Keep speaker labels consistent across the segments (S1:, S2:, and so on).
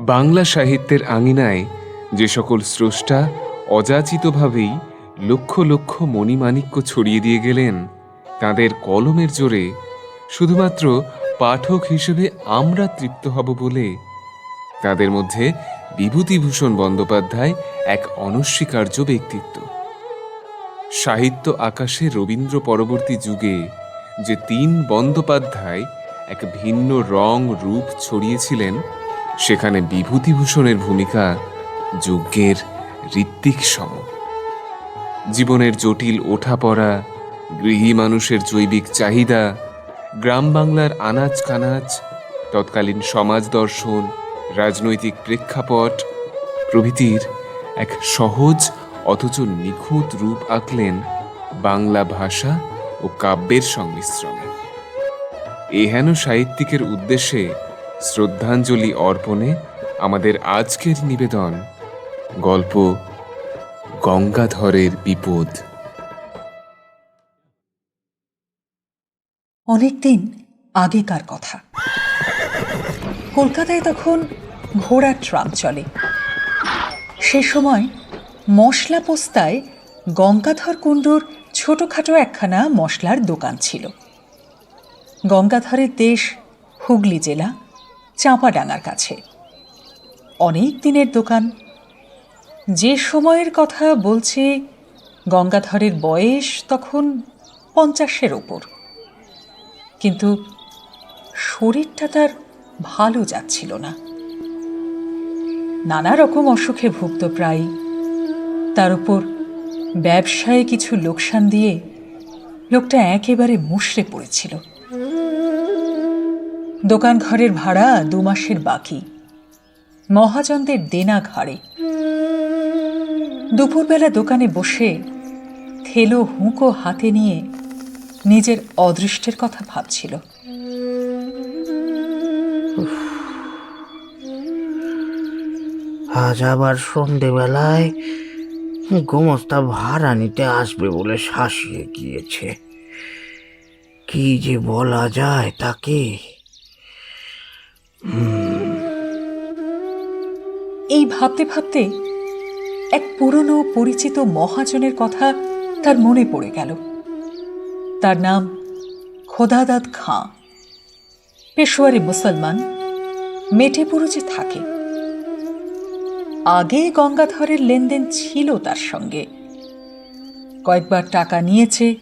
S1: বাংলা সাহিত্যের আঙিনায় যে সকল স্রষ্টা অযাচিতভাবেই লক্ষ লক্ষ মণিমাণিক্য ছড়িয়ে দিয়ে গেলেন, তাদের কলমের জোরে শুধুমাত্র পাঠক হিসেবে আমরা তৃপ্ত হব বলে তাদের মধ্যে বিভূতিভূষণ বন্দ্যোপাধ্যায় এক অনস্বীকার্য ব্যক্তিত্ব। সাহিত্য আকাশে রবীন্দ্র পরবর্তী যুগে যে তিন বন্দ্যোপাধ্যায় এক ভিন্ন রং, রূপ ছড়িয়েছিলেন সেখানে বিভূতিভূষণের ভূমিকা যজ্ঞের ঋত্বিক সম। জীবনের জটিল ওঠাপড়া, গৃহী মানুষের জৈবিক চাহিদা, গ্রাম বাংলার আনাজ কানাজ, তৎকালীন সমাজ দর্শন, রাজনৈতিক প্রেক্ষাপট প্রভৃতির এক সহজ অথচ নিখুঁত রূপ আঁকলেন বাংলা ভাষা ও কাব্যের সংমিশ্রণে। এহেন সাহিত্যিকের উদ্দেশ্যে শ্রদ্ধাঞ্জলি অর্পণে আমাদের আজকের নিবেদন, গল্প গঙ্গাধরের বিপদ।
S2: অনেকদিন আগেকার কথা। কলকাতায় তখন ঘোড়ার ট্রাম চলে। সে সময় মশলা পোস্তায় গঙ্গাধর কুণ্ডুর ছোটোখাটো একখানা মশলার দোকান ছিল। গঙ্গাধরের দেশ হুগলি জেলা। চাঁপাডাঙ্গার কাছে। অনেক দিনের দোকান। যে সময়ের কথা বলছে, গঙ্গাধরের বয়স তখন পঞ্চাশের ওপর। কিন্তু শরীরটা তার ভালো যাচ্ছিল না। নানা রকম অসুখে ভুগত প্রায়। তার উপর ব্যবসায় কিছু লোকসান দিয়ে লোকটা একেবারে মুষড়ে পড়েছিল। দোকান ঘরের ভাড়া দু মাসের বাকি। মহাজনদের দেনা ঘাড়ে। দুপুরবেলা দোকানে বসে থেলো হুঁকো হাতে নিয়ে নিজের অদৃষ্টের কথা ভাবছিল।
S3: আজ আবার সন্ধেবেলায় গোমস্তা ভাড়া নিতে আসবে বলে শাসিয়ে গিয়েছে। কি যে বলা যায় তাকে?
S2: এই ভাবতে ভাবতে এক পুরনো পরিচিত মহাজনের কথা তার মনে পড়ে গেল। তার নাম খোদাদাদ খাঁ। পেশোয়ারি মুসলমান মেটেপুরুজে থাকে। আগে গঙ্গাধরের লেনদেন ছিল তার সঙ্গে। কয়েকবার টাকা নিয়েছে,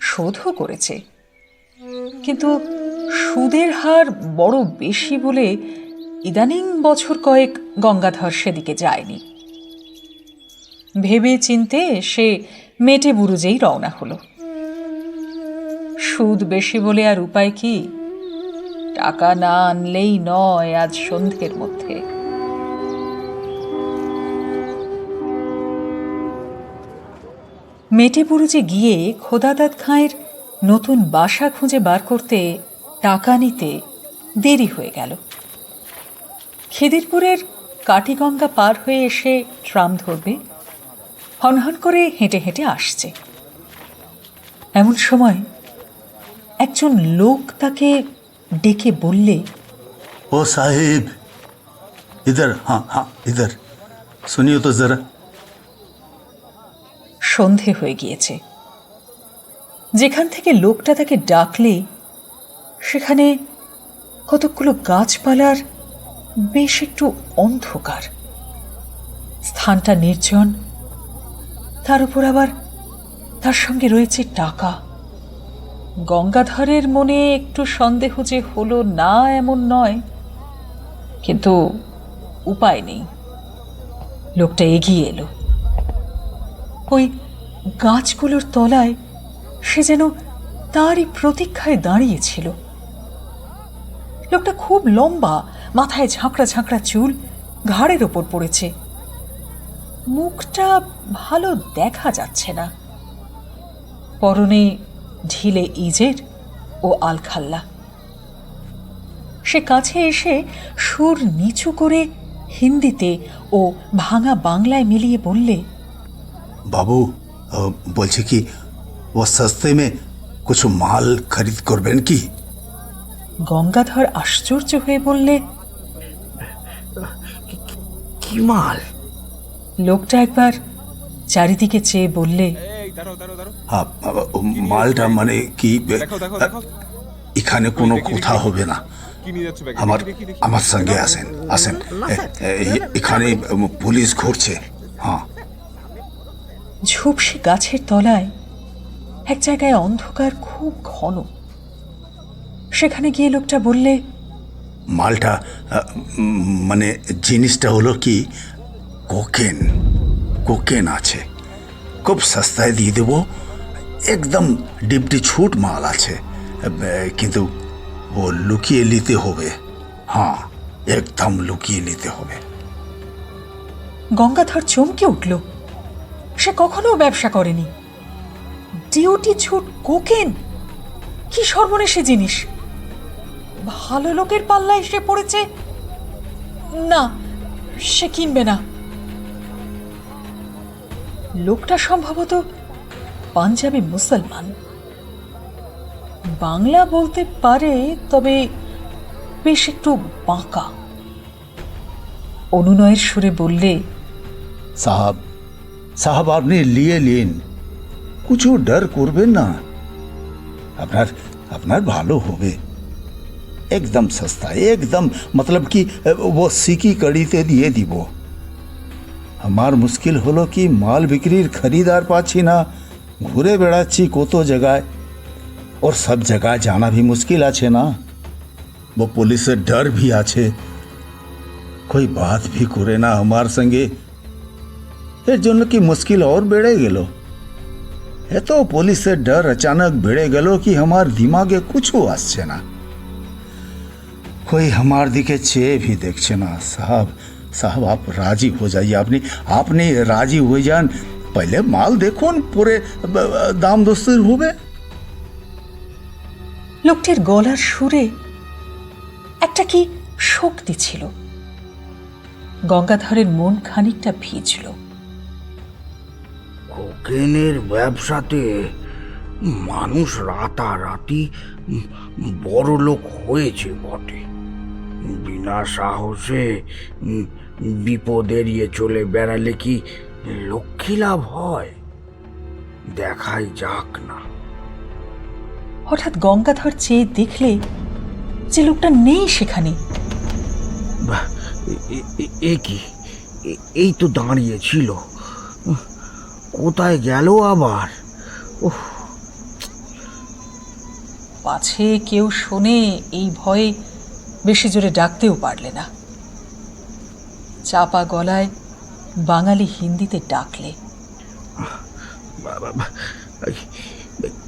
S2: শোধও করেছে। কিন্তু সুদের হার বড় বেশি বলে ইদানিং বছর কয়েক গঙ্গাধর সেদিকে যায়নি। ভেবে চিনতে সে মেটে বুরুজেই রওনা হলো। সুদ বেশি বলে আর উপায় কি? টাকা না আনলেই নয় আজ সন্ধ্যের মধ্যে। মেটে বুরুজে গিয়ে খোদাদাদ খাঁয়ের নতুন বাসা খুঁজে বার করতে টাকা নিতে দেরি হয়ে গেল। খিদিরপুরের কাটিগঙ্গা পার হয়ে এসে ট্রাম ধরবে হনহন করে হেঁটে হেঁটে আসছে। এমন সময় একজন লোক তাকে ডেকে বললে
S4: ও সাহেব ইধার হ্যাঁ হ্যাঁ ইদার শুনিও তো যারা।
S2: সন্ধে হয়ে গিয়েছে। যেখান থেকে লোকটা তাকে ডাকলে সেখানে কতকগুলো গাছপালার বেশ একটু অন্ধকার। স্থানটা নির্জন, তার উপর আবার তার সঙ্গে রয়েছে টাকা। গঙ্গাধরের মনে একটু সন্দেহ যে হলো না এমন নয়, কিন্তু উপায় নেই। লোকটা এগিয়ে এলো। ওই গাছগুলোর তলায় সে যেন তারই প্রতীক্ষায় দাঁড়িয়েছিল লোকটা খুব লম্বা, মাথায় ঝাঁকড়া ঝাঁকড়া চুল, ঘাড়ের ওপর পড়েছে। মুখটা ভালো দেখা যাচ্ছে না। পরনে ঢিলে ইজের ও আলখাল্লা। সে কাছে এসে সুর নিচু করে হিন্দিতে ও ভাঙা বাংলায় মিলিয়ে বললে,
S4: বাবু বলছে কি ও সস্তে মে কিছু মাল খরিদ করবেন কি?
S2: গঙ্গাধর আশ্চর্য হয়ে বললে
S3: কি মাল?
S2: লোকটা একবার চারিদিকে চেয়ে বললে
S4: মালটা মানে কি এখানে কোনো কথা হবে না। আমার আমার সঙ্গে আসেন আসেন। এখানে পুলিশ ঘুরছে। হ্যাঁ।
S2: ঝুপসে গাছের তলায় এক জায়গায় অন্ধকার খুব ঘন। সেখানে গিয়ে লোকটা বললে
S4: মালটা মানে জিনিসটা হলো কি কোকেন কোকেন আছে। খুব সস্তায় দিয়ে দেবো। একদম ডিপটি ছুট মাল আছে। কিন্তু ও লুকিয়ে নিতে হবে। হ্যাঁ একদম লুকিয়ে নিতে হবে।
S2: গঙ্গাধর চমকে উঠল। সে কখনো ব্যবসা করেনি। ডিউটি ছুট কোকেন? কি সর্বনেশে জিনিস? ভালো লোকের পাল্লা এসে পড়েছে? না, সে কিনবে না। লোকটা সম্ভবত পাঞ্জাবি মুসলমান। বাংলা বলতে পারে, তবে বেশ একটু বাঁকা। অনুনয়ের সুরে বললে,
S4: সাহাব সাহাব আপনি নিয়ে নিন। কিছু ডর করবেন না। আপনার আপনার ভালো হবে। एकदम सस्ता, एकदम मतलब कि वो सीकी कड़ी ते दिए दी वो। हमार मुश्किल होलो कि माल बिक्री खरीदार पाछी ना, घूरे बेड़ाची कोतो जगह और सब जगह जाना भी मुश्किल आछे ना। वो पुलिस से डर भी आछे। कोई बात भी करे ना हमार संगे। एर जोन की मुश्किल और बेड़े गलो। है तो पुलिस से डर अचानक बेड़े गलो कि हमार दिमागे कुछ आश्चे ना। কই আমার দিকে চেয়ে ভি দেখছে না সাহাব সাহাব আপ রাজি হয়ে যাই আপনি আপনি রাজি হয়ে যান পহলে মাল দেখুন পরে দাম দস্তির হবে
S2: লোকটির গলার সুরে একটা কি শক্তি ছিল গঙ্গাধরের মন খানিকটা ভিজল
S3: কোকেনের ব্যবসাতে মানুষ রাতারাতি বড় লোক হয়েছে বটে বিনা সাহসে বিপদ এড়িয়ে চলে বেড়ালে কি লক্ষ্মী লাভ হয়? দেখাই যাক না।
S2: হঠাৎ গঙ্গাধর চেয়ে দেখলে যে লোকটা নেই সেখানে।
S3: এ- কি? এই তো দাঁড়িয়ে ছিল। কোথায় গেল আবার? ওহ
S2: পাছে কেউ শোনে এই ভয়ে বেশি জোরে ডাকতেও পারলে না। চাপা গলায় বাঙালি হিন্দিতে ডাকলে।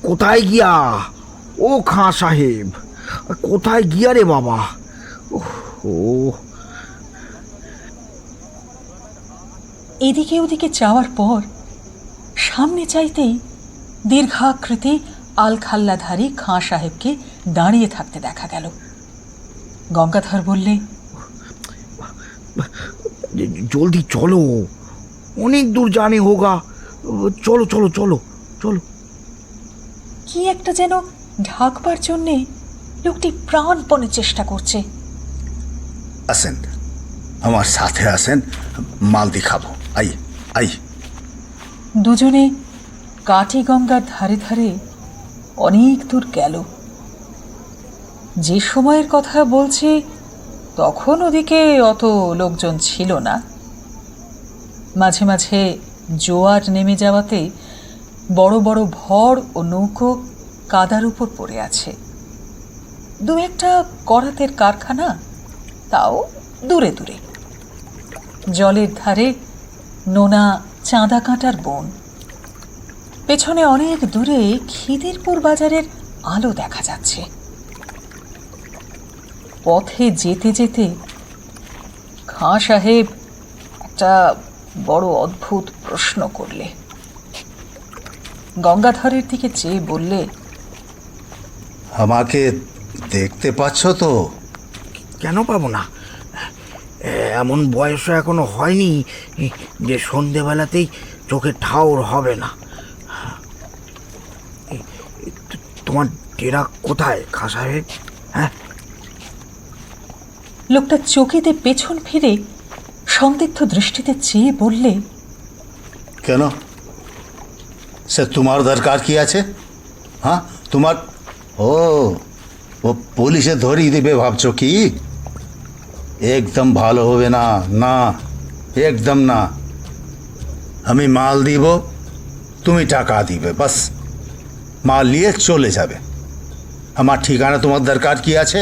S3: কোথায় গিয়া? ও খাঁ সাহেব কোথায় গিয়া রে বাবা? ও
S2: এদিকে ওদিকে চাওয়ার পর সামনে চাইতেই দীর্ঘাকৃতি আলখাল্লাধারী খাঁ সাহেবকে দাঁড়িয়ে থাকতে দেখা গেল। গঙ্গাধর বললে
S3: জলদি চলো। অনেক দূর জানে হোগা। চলো চলো চলো চলো।
S2: কি একটা যেন ঢাকবার জন্যে লোকটি প্রাণপণে চেষ্টা করছে।
S4: আসেন আমার সাথে আসেন মাল দেখাবো আই আই।
S2: দুজনে কাঠি গঙ্গার ধারে ধারে অনেক দূর গেল। যে সময়ের কথা বলছি, তখন ওদিকে অত লোকজন ছিল না। মাঝে মাঝে জোয়ার নেমে যাওয়াতে বড় বড় ভর ও নৌকো কাদার উপর পড়ে আছে। দু একটা করাতের কারখানা, তাও দূরে দূরে। জলের ধারে নোনা চাঁদা কাঁটার বন। পেছনে অনেক দূরে খিদিরপুর বাজারের আলো দেখা যাচ্ছে। পথে যেতে যেতে খাঁ সাহেব একটা বড় অদ্ভুত প্রশ্ন করলে। গঙ্গাধরের দিকে চেয়ে বললে
S4: আমাকে দেখতে পাচ্ছ তো?
S3: কেন পাবো না? এমন বয়সও এখনও হয়নি যে সন্ধেবেলাতেই চোখে ঠাউর হবে না। তোমার ডেরা কোথায় খাঁ সাহেব? হ্যাঁ?
S2: লোকটা চকিতে পেছন ফিরে সন্দিগ্ধ দৃষ্টিতে চেয়ে বললে,
S4: কেন? সে তোমার দরকার কি আছে? হ্যাঁ? তোমার, ও ও পুলিশে ধরিয়ে দেবে ভাবছ কি? একদম ভালো হবে না না, একদম না। আমি মাল দিব, তুমি টাকা দিবে, বাস। মাল নিয়ে চলে যাবে। আমার ঠিকানা, তোমার দরকার কি আছে?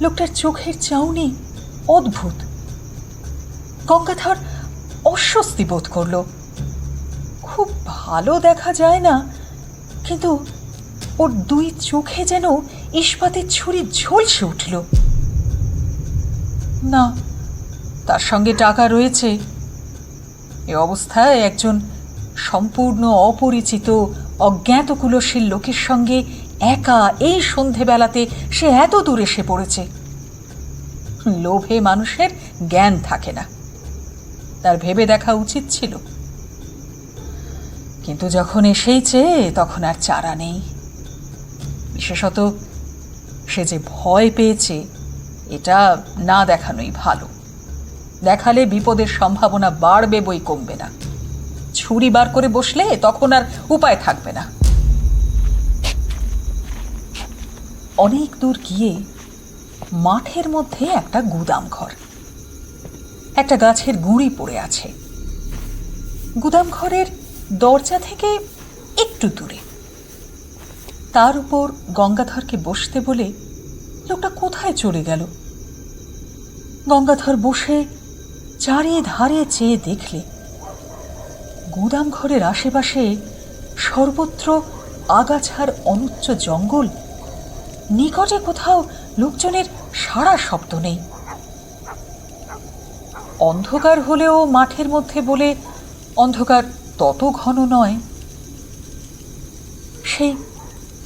S2: লোকটার চোখের চাউনি অদ্ভুত। গঙ্গাধর অস্বস্তি বোধ করল। খুব ভালো দেখা যায় না, কিন্তু ওর দুই চোখে যেন ইস্পাতের ছুরি ঝলসে উঠল। না, তার সঙ্গে টাকা রয়েছে। এ অবস্থায় একজন সম্পূর্ণ অপরিচিত অজ্ঞাত কুলশীল লোকের সঙ্গে একা এই সন্ধেবেলাতে সে এত দূর এসে পড়েছে। লোভে মানুষের জ্ঞান থাকে না। তার ভেবে দেখা উচিত ছিল। কিন্তু যখন এসেইছে, তখন আর চারা নেই। বিশেষত সে যে ভয় পেয়েছে, এটা না দেখানোই ভালো। দেখালে বিপদের সম্ভাবনা বাড়বে বই কমবে না। ছুরি বার করে বসলে তখন আর উপায় থাকবে না। অনেক দূর গিয়ে মাঠের মধ্যে একটা গুদাম ঘর। একটা গাছের গুঁড়ি পড়ে আছে। গুদাম ঘরের দরজা থেকে একটু দূরে। তার উপর গঙ্গাধরকে বসতে বলে লোকটা কোথায় চলে গেল? গঙ্গাধর বসে চারিধারে চেয়ে দেখলে গুদাম ঘরের আশেপাশে সর্বত্র আগাছার অনুচ্চ জঙ্গল নিকটে কোথাও লোকজনের সারা শব্দ নেই। অন্ধকার হলেও মাঠের মধ্যে বলে অন্ধকার তত ঘন নয়। সেই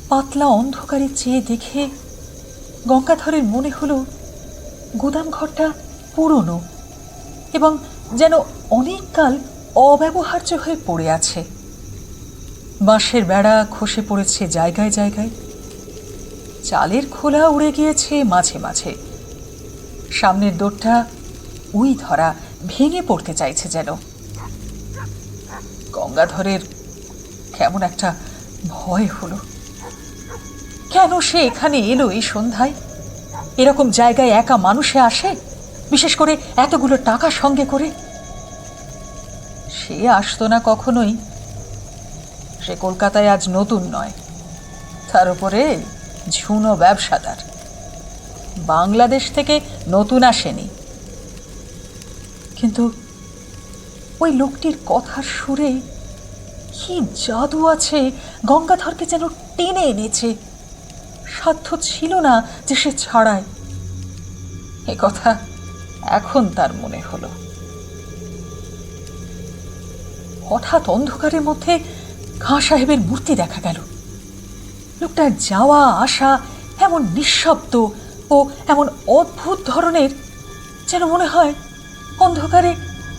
S2: পাতলা অন্ধকারে চেয়ে দেখে গঙ্গাধরের মনে হলো গুদাম ঘরটা পুরনো এবং যেন অনেককাল অব্যবহার্য হয়ে পড়ে আছে। বাঁশের বেড়া খসে পড়েছে জায়গায় জায়গায়। চালের খোলা উড়ে গিয়েছে মাঝে মাঝে। সামনের দোরটা উই ধরা ভেঙে পড়তে চাইছে যেন। গঙ্গাধরের কেমন একটা ভয় হলো। কেন সে এখানে এলো এই সন্ধ্যায়? এরকম জায়গায় একা মানুষে আসে? বিশেষ করে এতগুলো টাকা সঙ্গে করে? সে আসতো না কখনোই। সে কলকাতায় আজ নতুন নয়। তার উপরে ঝুনো ব্যবসাদার। বাংলাদেশ থেকে নতুন আসেনি। কিন্তু ওই লোকটির কথার সুরে কি জাদু আছে, গঙ্গাধরকে যেন টেনে এনেছে। সাধ্য ছিল না যে সে ছাড়ায়। এ কথা এখন তার মনে হলো। হঠাৎ অন্ধকারের মধ্যে খাঁ সাহেবের মূর্তি দেখা গেল। লোকটার যাওয়া আসা এমন নিঃশব্দ ও এমন অদ্ভুত ধরনের যেন মনে হয় অন্ধকারে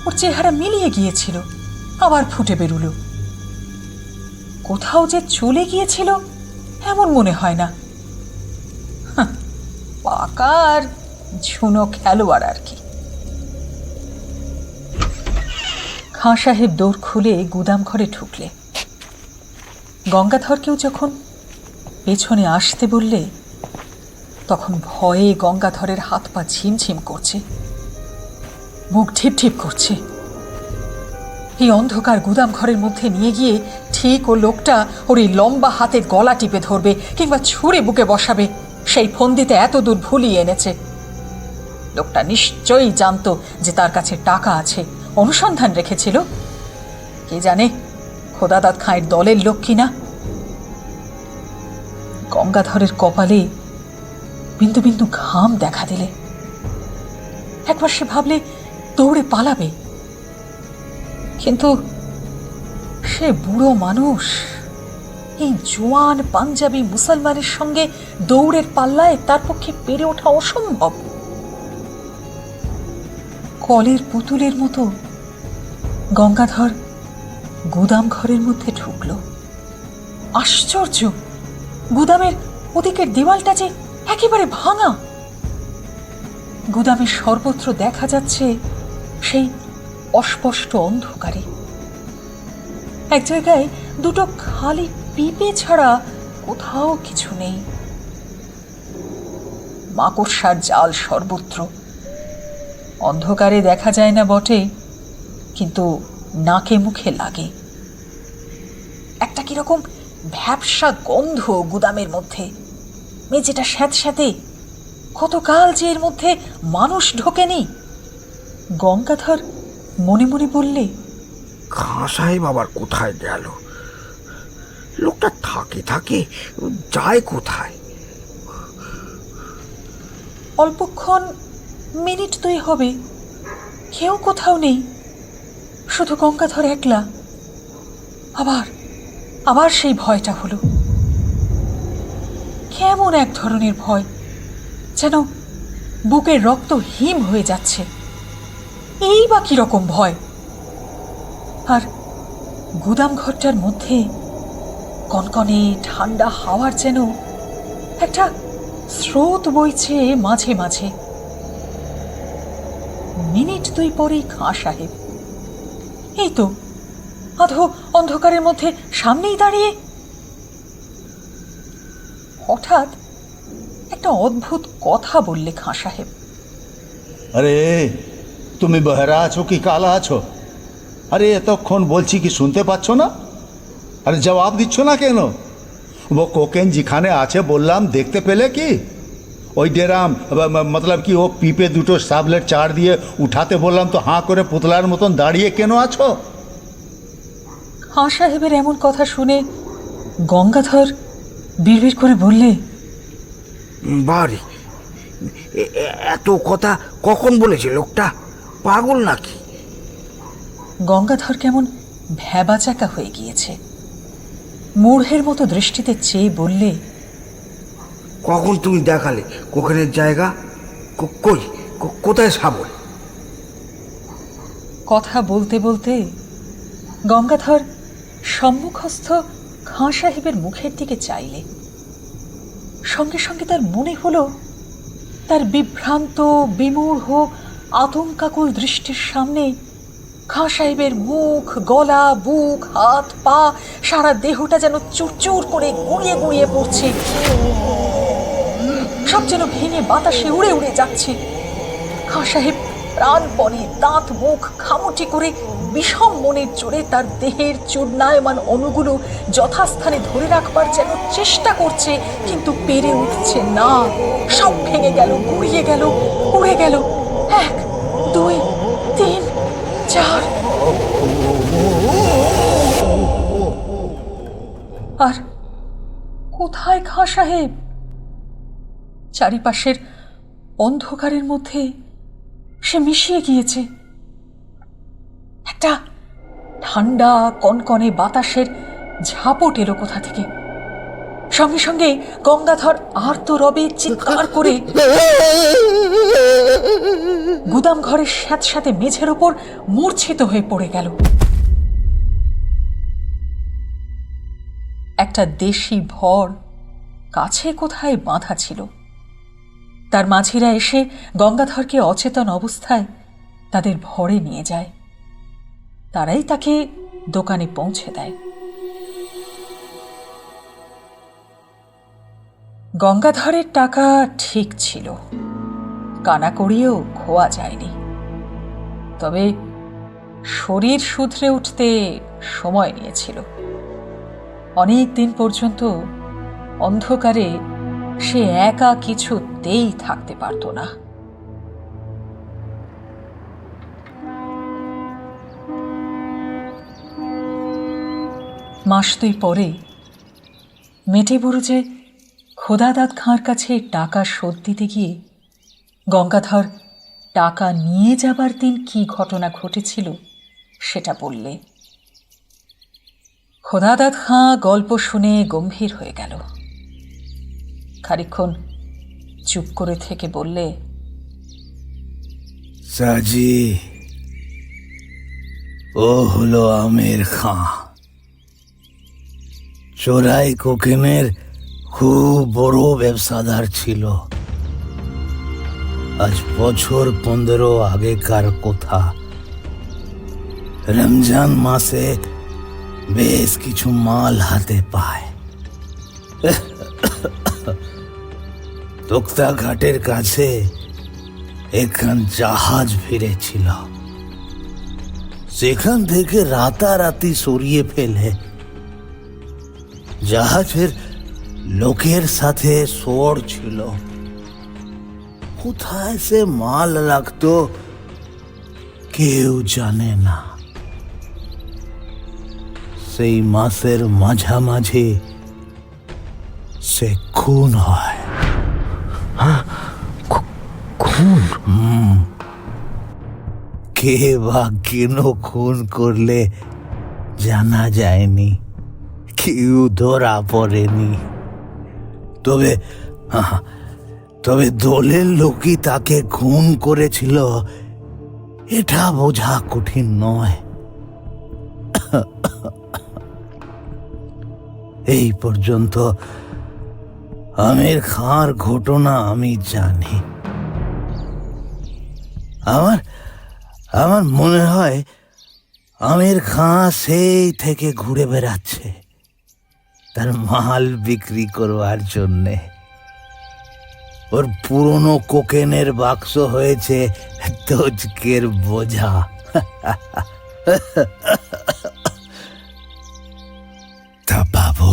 S2: ওর চেহারা মিলিয়ে গিয়েছিল আবার ফুটে বেরুলো। কোথাও যে চলে গিয়েছিল এমন মনে হয় না। হাহ, পাকা আর ঝুনো খেলোয়াড় আর কি। খাঁ সাহেব দৌড় খুলে গুদাম ঘরে ঢুকলে। গঙ্গাধরকেও যখন পেছনে আসতে বললে তখন ভয়ে গঙ্গাধরের হাত পা ঝিমঝিম করছে, মুখ ঢিপ ঢিপ করছে। এই অন্ধকার গুদাম ঘরের মধ্যে নিয়ে গিয়ে ঠিক ও লোকটা ওর এই লম্বা হাতে গলা টিপে ধরবে কিংবা ছুঁড়ে বুকে বসাবে, সেই ফন্দিতে এত দূর ভুলিয়ে এনেছে। লোকটা নিশ্চয়ই জানতো যে তার কাছে টাকা আছে, অনুসন্ধান রেখেছিল। কে জানে খোদাদাত খাঁয়ের দলের লোক কিনা। গঙ্গাধরের কপালে বিন্দু বিন্দু ঘাম দেখা দিলে। একবার সে ভাবলে দৌড়ে পালাবে। কিন্তু সে বুড়ো মানুষ, এই জোয়ান পাঞ্জাবি মুসলমানের সঙ্গে দৌড়ের পাল্লায় তার পক্ষে পেরে ওঠা অসম্ভব। কলের পুতুলের মতো গঙ্গাধর গুদাম ঘরের মধ্যে ঢুকল। আশ্চর্য! গুদামের ওদিকের দেওয়ালটা যে একেবারে ভাঙা। গুদামের সর্বত্র দেখা যাচ্ছে সেই অস্পষ্ট অন্ধকারে। এক জায়গায় দুটো খালি পিপে ছাড়া কোথাও কিছু নেই। মাকড়সার জাল সর্বত্র। অন্ধকারে দেখা যায় না বটে, কিন্তু নাকে মুখে লাগে। একটা কীরকম ভ্যাবসা গন্ধ গুদামের মধ্যে। মেঝেটা স্যাঁতস্যাঁতে কতকাল যে এর মধ্যে মানুষ ঢোকেনি। গঙ্গাধর মনে মনে বললে
S3: খাঁ বাবার কোথায় গেল? লোকটা থাকে থাকে যায় কোথায়?
S2: অল্পক্ষণ মিনিট দুই হবে কেউ কোথাও নেই। শুধু গঙ্গাধর একলা। আবার আবার সেই ভয়টা হলো। কেমন এক ধরনের ভয়, যেন বুকের রক্ত হিম হয়ে যাচ্ছে। এই বা কীরকম ভয়? আর গুদাম ঘরটার মধ্যে কনকনে ঠান্ডা হাওয়ার যেন একটা স্রোত বইছে মাঝে মাঝে। মিনিট দুই পরেই খাঁ সাহেব, এই তো, আধো অন্ধকারের মধ্যে সামনেই দাঁড়িয়ে? হঠাৎ একটা অদ্ভুত কথা বললে খাঁ সাহেব।
S4: আরে, তুমি বহরা আছো কি কালা আছো? আরে, এতক্ষণ বলছি কি শুনতে পাচ্ছ না? আরে, জবাব দিচ্ছ না কেন? ও কোকেন যেখানে আছে বললাম, দেখতে পেলে কি? ওই ডেরাম মতলব কি ও পিপে দুটো সাবলেট চার দিয়ে উঠাতে বললাম, তো হাঁ করে পুতলার মতন দাঁড়িয়ে কেন আছো?
S2: খাঁ সাহেবের এমন কথা শুনে গঙ্গাধর বিড়বিড় করে বললে
S3: বাড়ি এত কথা কখন বলেছে লোকটা? পাগল নাকি?
S2: গঙ্গাধর কেমন ভ্যাবাচাকা হয়ে গিয়েছে। মূঢ়ের মতো দৃষ্টিতে চেয়ে বললে
S3: কখন তুমি দেখালে? কোকেনের জায়গা? কই? কোথায় সাবল?
S2: কথা বলতে বলতে গঙ্গাধর সম্মুখস্থ খাঁ সাহেবের মুখের দিকে চাইলে। সঙ্গে সঙ্গে তার মনে হলো, তার বিভ্রান্ত, বিমূঢ়, আতঙ্কাকুল দৃষ্টির সামনে খাঁ সাহেবের মুখ, গলা, বুক, হাত, পা, সারা দেহটা যেন চুরচুর করে গুঁড়িয়ে গুঁড়িয়ে পড়ছে। সব যেন ভেঙে বাতাসে উড়ে উড়ে যাচ্ছে। খাঁ সাহেব প্রাণপণে দাঁত, মুখ খামুটি করে বিষম মনের জোরে তার দেহের চূর্ণায়মান অণুগুলো যথাস্থানে ধরে রাখবার যেন চেষ্টা করছে, কিন্তু পেরে উঠছে না। সব ভেঙে গেল, গুড়িয়ে গেল উড়ে গেল। এক, দুই, তিন, চার। আর কোথায় খাঁ সাহেব? চারিপাশের অন্ধকারের মধ্যে সে মিশিয়ে গিয়েছে। একটা ঠান্ডা কনকনে বাতাসের ঝাপট এলো কোথা থেকে। সঙ্গে সঙ্গে গঙ্গাধর আর্ত রবে চিৎকার করে গুদাম ঘরের সাথে সাথে মেঝের ওপর মূর্ছিত হয়ে পড়ে গেল। একটা দেশি ভর কাছে কোথায় বাঁধা ছিল? তার মাঝিরা এসে গঙ্গাধরকে অচেতন অবস্থায় তাদের ভরে নিয়ে যায়। তারাই তাকে দোকানে পৌঁছে দেয়। গঙ্গাধরের টাকা ঠিক ছিল। কানা করিয়েও খোয়া যায়নি। তবে শরীর শুধরে উঠতে সময় নিয়েছিল। অনেক দিন পর্যন্ত অন্ধকারে সে একা কিছুতেই থাকতে পারত না। মাস দুই পরে মেটে বুরুজে খোদাদাত খাঁর কাছে টাকা শোধ দিতে গিয়ে গঙ্গাধর টাকা নিয়ে যাবার দিন কি ঘটনা ঘটেছিল সেটা বললে। খোদাদাত খাঁ গল্প শুনে গম্ভীর হয়ে গেল। খানিক্ষণ চুপ করে থেকে বললে,
S5: সাজি, ও হলো আমের খাঁ। চোরাই কোকেনের খুব বড় ব্যবসাদার ছিল। আজ বছর পনেরো আগেকার কথা। রমজান মাসে বেশ কিছু মাল হাতে পায়। তোক্তা কাছে একখান জাহাজ ফিরেছিল। সেখান থেকে রাতারাতি সরিয়ে ফেলে। জাহাজের লোকের সাথে সোর ছিল। কোথায় সে মাল রাখতো কেউ জানে না। সেই মাসের মাঝামাঝি সে খুন হয়।
S3: খুন
S5: কে বা কেন খুন করলে জানা যায়নি? কেউ ধরা পড়েনি। তবে তবে দলের লোকই তাকে খুন করেছিল, এটা বোঝা কঠিন নয়। এই পর্যন্ত আমির খাঁর ঘটনা আমি জানি। আমার আমার মনে হয় আমির খাঁ সেই থেকে ঘুরে বেড়াচ্ছে তার মাল বিক্রি করবার জন্যে। ওর পুরনো কোকেনের বাক্স হয়েছে তোজকের বোঝা। তা বাবু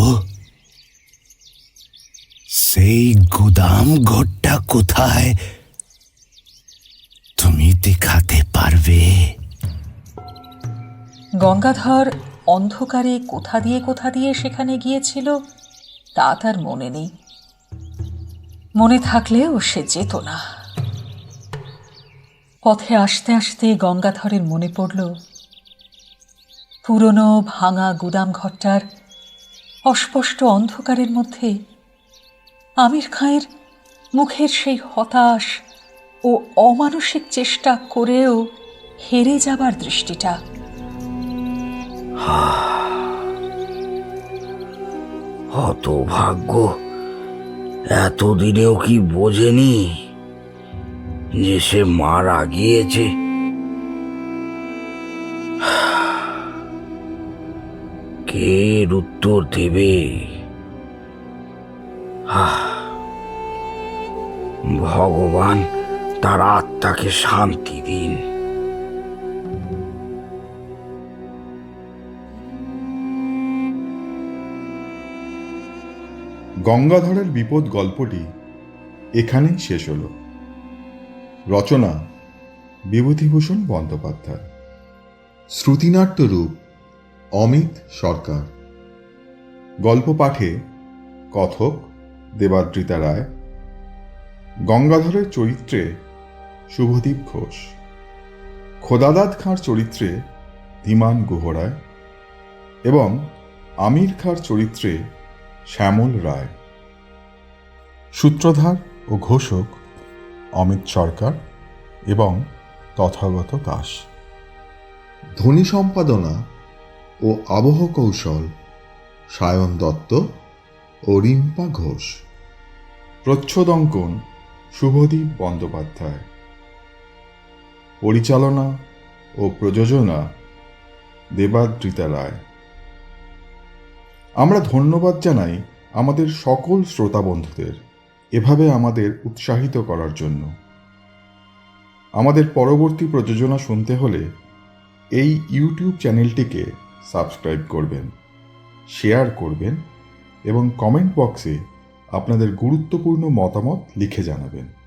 S5: সেই গুদাম ঘরটা কোথায়? তুমি দেখাতে পারবে।
S2: গঙ্গাধর অন্ধকারে কোথা দিয়ে কোথা দিয়ে সেখানে গিয়েছিল, তা তার মনে নেই। মনে থাকলেও সে যেত না। পথে আসতে আসতে গঙ্গাধরের মনে পড়ল, পুরনো ভাঙা গুদাম ঘরটার অস্পষ্ট অন্ধকারের মধ্যে আমির খাঁয়ের মুখের সেই হতাশ ও অমানসিক চেষ্টা করেও হেরে যাবার দৃষ্টিটা।
S3: অত ভাগ্য এতদিনেও কি বোঝেনি যে সে মারা গিয়েছে। কে উত্তর দেবে? আহ, ভগবান তার আত্মাকে শান্তি দিন।
S6: গঙ্গাধরের বিপদ গল্পটি এখানেই শেষ হল। রচনা বিভূতিভূষণ বন্দ্যোপাধ্যায়। শ্রুতিনাট্য রূপ অমিত সরকার। গল্প পাঠে কথক দেবাদ্রিতা রায়। গঙ্গাধরের চরিত্রে শুভদীপ ঘোষ। খোদাদাদ খাঁর চরিত্রে ধীমান গুহরায় এবং আমির খাঁর চরিত্রে শ্যামল রায়। সূত্রধার ও ঘোষক অমিত সরকার এবং তথাগত দাস। ধ্বনি সম্পাদনা ও আবহ কৌশল সায়ন দত্ত ও রিম্পা ঘোষ। প্রচ্ছদঙ্কন শুভদীপ বন্দ্যোপাধ্যায়। পরিচালনা ও প্রযোজনা দেবাদ্রিতা রায়। আমরা ধন্যবাদ জানাই আমাদের সকল শ্রোতা বন্ধুদের এভাবে আমাদের উৎসাহিত করার জন্য। আমাদের পরবর্তী প্রযোজনা শুনতে হলে এই ইউটিউব চ্যানেলটিকে সাবস্ক্রাইব করবেন, শেয়ার করবেন এবং কমেন্ট বক্সে আপনাদের গুরুত্বপূর্ণ মতামত লিখে জানাবেন।